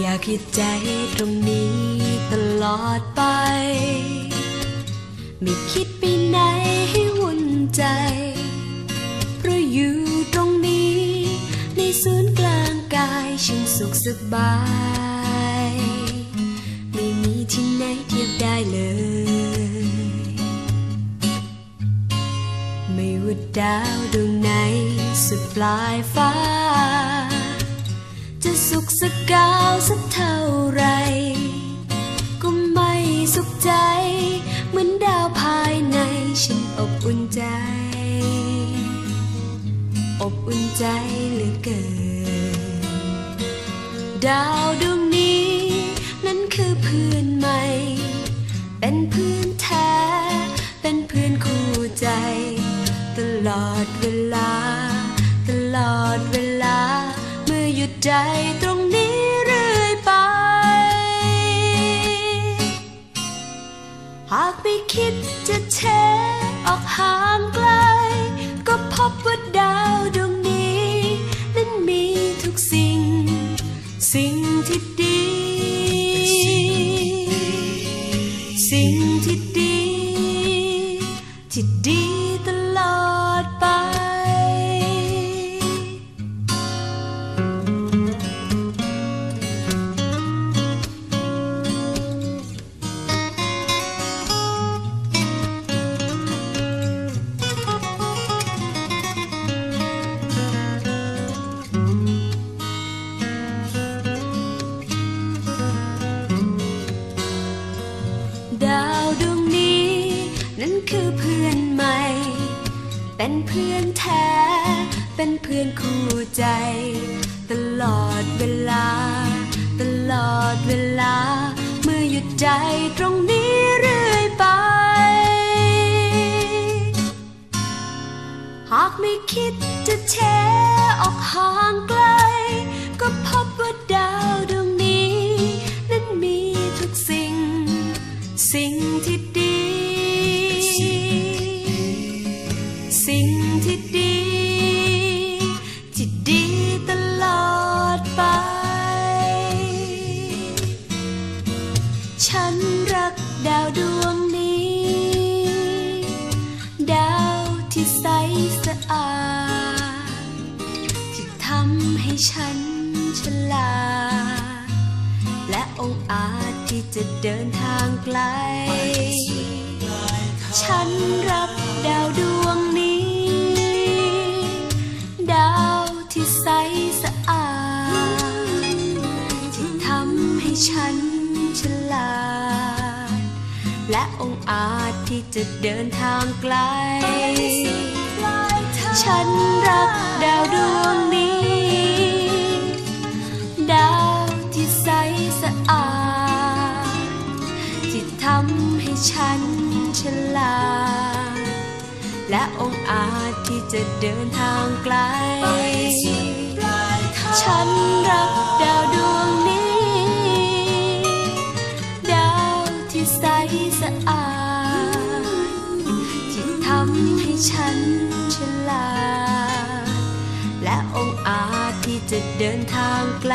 อยากให้ใจตรงนี้ตลอดไป ไม่คิดไปไหนให้วุ่นใจ เพราะอยู่ตรงนี้ ในศูนย์กลางกายฉันสุขสบาย ไม่มีที่ไหนเทียบได้เลย ไม่ว่าดาวดวงไหนสุดปลายฟ้า สุขสักกาวสักเท่าไร ก็ไม่สุขใจ เหมือนดาวภายในฉันอบอุ่นใจ อบอุ่นใจเหลือเกิน ดาวดว ใจตรงนี้เรื่อยไป หากไม่คิดจะแชออกห่างไกล ก็พบว่าดาวดวงนี้ นั้นมีทุกสิ่ง สิ่งที่ดี สิ่ง คือเพื่อนใหม่ เป็นเพื่อนแท้ เป็นเพื่อนคู่ใจ ตลอดเวลา ตลอดเวลา เมื่อหยุดใจตรงนี้เรื่อยไป หากไม่คิดจะแชออกห่างไกลำให้ฉันฉลาดและองค์อาจที่จะเดินทางไกล ฉันรักดาวดวงนี้ ดาวที่ใสสะอาดที่ทำให้ฉันฉลาด และองค์อาจที่จะเดินทางไกล ฉัน ฉันฉลาดและองอาจที่จะเดินทางไกล ฉันรักดาวดวงนี้ ดาวที่ใสสะอาด ที่ทำให้ฉันฉลาดและองอาจที่จะเดินทางไกล